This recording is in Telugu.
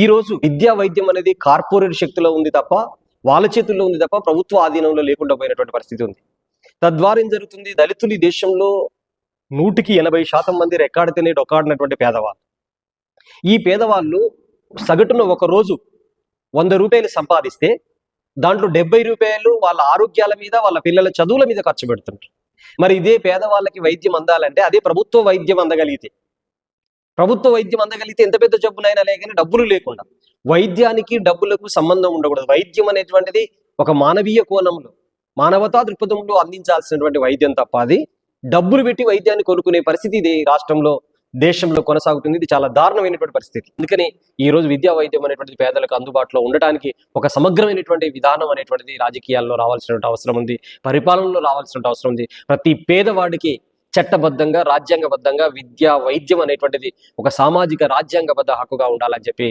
ఈ రోజు విద్యా వైద్యం అనేది కార్పొరేట్ శక్తిలో ఉంది తప్ప వాళ్ళ చేతుల్లో ఉంది తప్ప ప్రభుత్వ ఆధీనంలో లేకుండా పోయినటువంటి పరిస్థితి ఉంది. తద్వారా ఏం జరుగుతుంది? దళితులు ఈ దేశంలో నూటికి ఎనభై శాతం మంది రెక్కాడితేనే డొక్కాడినటువంటి పేదవాళ్ళు. ఈ పేదవాళ్ళు సగటున ఒక రోజు వంద రూపాయలు సంపాదిస్తే దాంట్లో డెబ్బై రూపాయలు వాళ్ళ ఆరోగ్యాల మీద వాళ్ళ పిల్లల చదువుల మీద ఖర్చు పెడుతుంటారు. మరి ఇదే పేదవాళ్ళకి వైద్యం అందాలంటే అదే ప్రభుత్వ వైద్యం అందగలిగితే ప్రభుత్వ వైద్యం అందగలిగితే ఎంత పెద్ద జబ్బునైనా లేకని డబ్బులు లేకుండా వైద్యానికి డబ్బులకు సంబంధం ఉండకూడదు. వైద్యం అనేటువంటిది ఒక మానవీయ కోణంలో మానవతా దృక్పథంలో అందించాల్సినటువంటి వైద్యం తప్ప అది. డబ్బులు పెట్టి వైద్యాన్ని కొనుక్కునే పరిస్థితి ఇది రాష్ట్రంలో దేశంలో కొనసాగుతుంది. ఇది చాలా దారుణమైనటువంటి పరిస్థితి. అందుకని ఈ రోజు విద్యా వైద్యం అనేటువంటిది పేదలకు అందుబాటులో ఉండటానికి ఒక సమగ్రమైనటువంటి విధానం అనేటువంటిది రాజకీయాల్లో రావాల్సినటువంటి అవసరం ఉంది. పరిపాలనలో రావాల్సిన అవసరం ఉంది. ప్రతి పేదవాడికి చట్టబద్ధంగా రాజ్యాంగబద్ధంగా విద్య వైద్యం అనేటువంటిది ఒక సామాజిక రాజ్యాంగబద్ధ హక్కుగా ఉండాలని చెప్పి